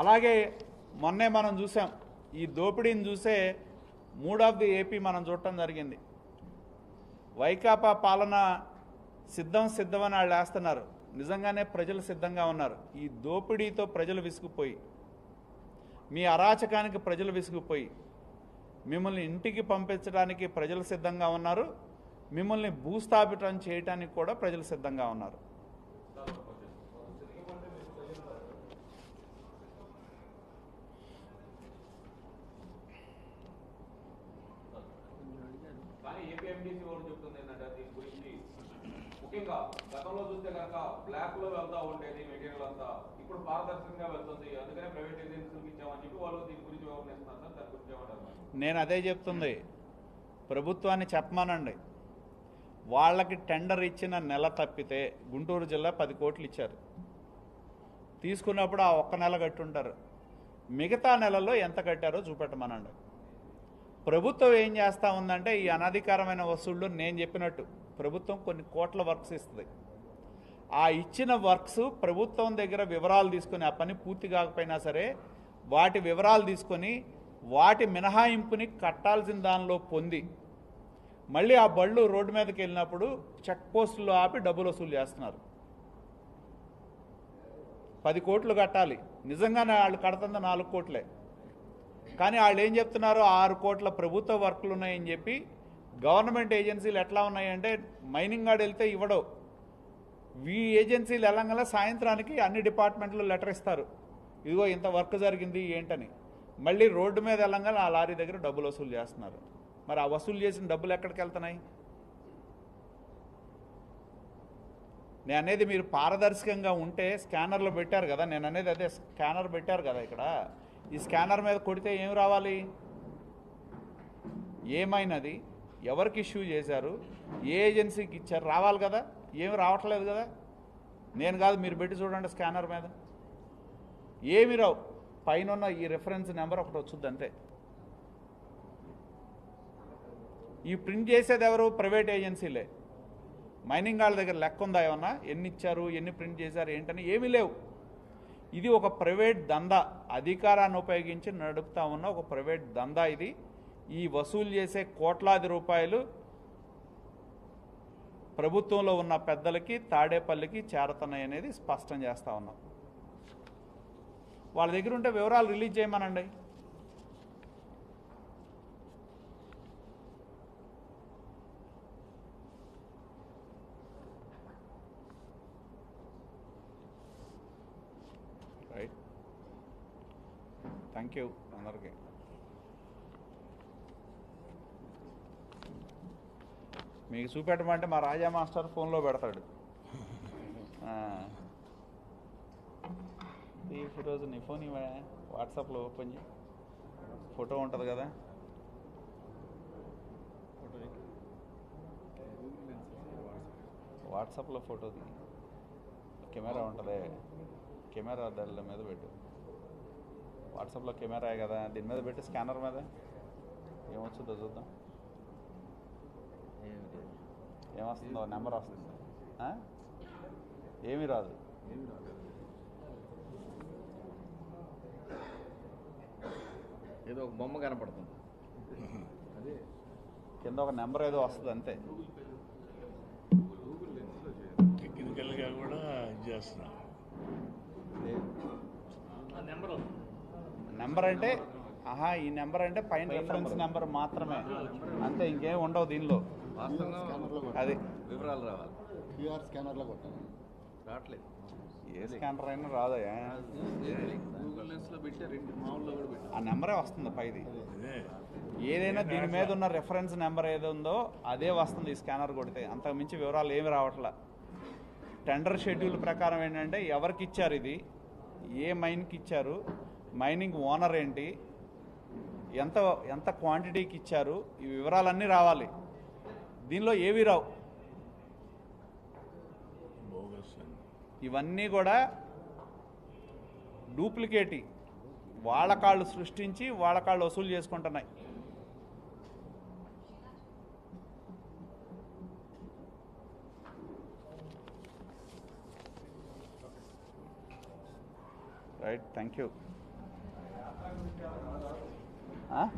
అలాగే మొన్నే మనం చూసాం ఈ దోపిడీని చూసే మూడ్ ఆఫ్ ది ఏపీ మనం చూడటం జరిగింది. వైకాపా పాలన సిద్ధం సిద్ధం అని వాళ్ళు వేస్తున్నారు. నిజంగానే ప్రజలు సిద్ధంగా ఉన్నారు. ఈ దోపిడీతో ప్రజలు విసుగుపోయి మీ అరాచకానికి ప్రజలు విసిగిపోయి మిమ్మల్ని ఇంటికి పంపించడానికి ప్రజలు సిద్ధంగా ఉన్నారు. మిమ్మల్ని భూస్థాపితం చేయడానికి కూడా ప్రజలు సిద్ధంగా ఉన్నారు. కానీ ఏపీఎండిసి వాళ్ళు చెప్తుంది ఏంటంటే దీని గురించి. ముఖ్యంగా గతంలో చూస్తే కనుక బ్లాక్లో వెళ్తా ఉండేది మెటీరియల్ అంతా. ఇప్పుడు పారదర్శకంగా వెళ్తుంది. అందుకనే ప్రైవేట్ ఏజెన్సీలకు ఇచ్చామని చెప్పి వాళ్ళు దీని గురించి వివరణిస్తున్నారు సార్. దాని గురించి ఏమంటారు నేను అదే చెప్తుంది. ప్రభుత్వాన్ని చెప్పమానండి. వాళ్ళకి టెండర్ ఇచ్చిన నెల తప్పితే గుంటూరు జిల్లా పది కోట్లు ఇచ్చారు. తీసుకున్నప్పుడు ఆ ఒక్క నెల కట్టుంటారు. మిగతా నెలలో ఎంత కట్టారో చూపెట్టమనండి. ప్రభుత్వం ఏం చేస్తూ ఉందంటే ఈ అనధికారమైన వసూళ్ళు నేను చెప్పినట్టు ప్రభుత్వం కొన్ని కోట్ల వర్క్స్ ఇస్తుంది. ఆ ఇచ్చిన వర్క్స్ ప్రభుత్వం దగ్గర వివరాలు తీసుకొని ఆ పని పూర్తి కాకపోయినా సరే వాటి వివరాలు తీసుకొని వాటి మినహాయింపుని కట్టాల్సిన దానిలో పొంది మళ్ళీ ఆ బళ్ళు రోడ్డు మీదకి వెళ్ళినప్పుడు చెక్ పోస్టులు ఆపి డబ్బులు వసూలు చేస్తున్నారు. పది కోట్లు కట్టాలి. నిజంగానే వాళ్ళు కడుతుంది నాలుగు కోట్లే. కానీ వాళ్ళు ఏం చెప్తున్నారు? ఆరు కోట్ల ప్రభుత్వ వర్కులు ఉన్నాయని చెప్పి గవర్నమెంట్ ఏజెన్సీలు ఎట్లా ఉన్నాయంటే మైనింగ్ గాడు వెళ్తే ఇవ్వడవు ఈ ఏజెన్సీలు వెళ్ళంగా సాయంత్రానికి అన్ని డిపార్ట్మెంట్లు లెటర్ ఇస్తారు. ఇదిగో ఇంత వర్క్ జరిగింది ఏంటని. మళ్ళీ రోడ్డు మీద వెళ్ళంగానే ఆ లారీ దగ్గర డబ్బులు వసూలు చేస్తున్నారు. మరి ఆ వసూలు చేసిన డబ్బులు ఎక్కడికి వెళ్తున్నాయి? నేను అనేది మీరు పారదర్శకంగా ఉంటే స్కానర్లో పెట్టారు కదా? నేను అనేది అదే స్కానర్ పెట్టారు కదా ఇక్కడ? ఈ స్కానర్ మీద కొడితే ఏం రావాలి? ఏమైనది? ఎవరికి ఇష్యూ చేశారు? ఏ ఏజెన్సీకి ఇచ్చారు? రావాలి కదా? ఏమి రావట్లేదు కదా? నేను కాదు మీరు పెట్టి చూడండి స్కానర్ మీద. ఏమి రావు. పైన ఉన్న ఈ రెఫరెన్స్ నెంబర్ ఒకటి వచ్చింది అంతే. ఈ ప్రింట్ చేసేది ఎవరు? ప్రైవేట్ ఏజెన్సీలే మైనింగ్ వాళ్ళ దగ్గర లెక్క ఉందా ఏమన్నా? ఎన్ని ఇచ్చారు? ఎన్ని ప్రింట్ చేశారు? ఏంటని ఏమీ లేవు. ఇది ఒక ప్రైవేట్ దందా అధికారాన్ని ఉపయోగించి నడుపుతా ఉన్న ఒక ప్రైవేట్ దందా ఇది. ఈ వసూలు చేసే కోట్లాది రూపాయలు ప్రభుత్వంలో ఉన్న పెద్దలకి తాడేపల్లికి చేరుతున్నాయి అనేది స్పష్టం చేస్తూ ఉన్నాం. వాళ్ళ దగ్గర ఉంటే వివరాలు రిలీజ్ చేయమనండి రైట్ థ్యాంక్ యూ అందరికీ. మీకు చూపెట్టమంటే మా రాజా మాస్టర్ ఫోన్లో పెడతాడు. ఈరోజు నీ ఫోన్ ఇవ్వ? వాట్సాప్లో ఓపెన్ చేయి. ఫోటో ఉంటుంది కదా. వాట్సాప్లో ఫోటో తీ. కెమెరా ఉంటుంది. కెమెరా దాని మీద పెట్టు. వాట్సాప్లో కెమెరా కదా దీని మీద పెట్టి స్కానర్ మీద. ఏమొచ్చుదో చూద్దాం. ఏమొస్తుందో నెంబర్ వస్తుంది. ఆ? ఏమీ రాదు. ఏదో ఒక బొమ్మ కనపడుతుంది. అదే. కింద ఒక నెంబర్ ఏదో వస్తుంది అంతే. టెక్నికల్గా కూడా ఇది చేస్తున్నాం. నెంబర్ అంటే ఆహా ఈ నెంబర్ అంటే పైన రెఫరెన్స్ నెంబర్. మాత్రమే. అంతే ఇంకేం ఉండవు దీనిలో. అది. వివరాలు రావాలి. క్యూఆర్ స్కానర్లో కొట్టాను రావట్లేదు. ఏ స్కానర్ అయినా పెట్టారు ఆ నెంబరే వస్తుంది పైది. ఏదైనా దీని మీద ఉన్న రెఫరెన్స్ నెంబర్ ఏదో ఉందో అదే వస్తుంది ఈ స్కానర్ కొడితే. అంతకు మించి వివరాలు ఏమి రావట్లా. టెండర్ షెడ్యూల్ ప్రకారం ఏంటంటే ఎవరికి ఇచ్చారు ఇది? ఏ మైన్కి ఇచ్చారు? మైనింగ్ ఓనర్ ఏంటి? ఎంత ఎంత క్వాంటిటీకి ఇచ్చారు? ఈ వివరాలన్నీ రావాలి. దీనిలో ఏవి రావు? ఇవన్నీ కూడా డూప్లికేటి. వాళ్ళ కాళ్ళు సృష్టించి వాళ్ళ కాళ్ళు వసూలు చేసుకుంటున్నాయి. Right thank you 啊。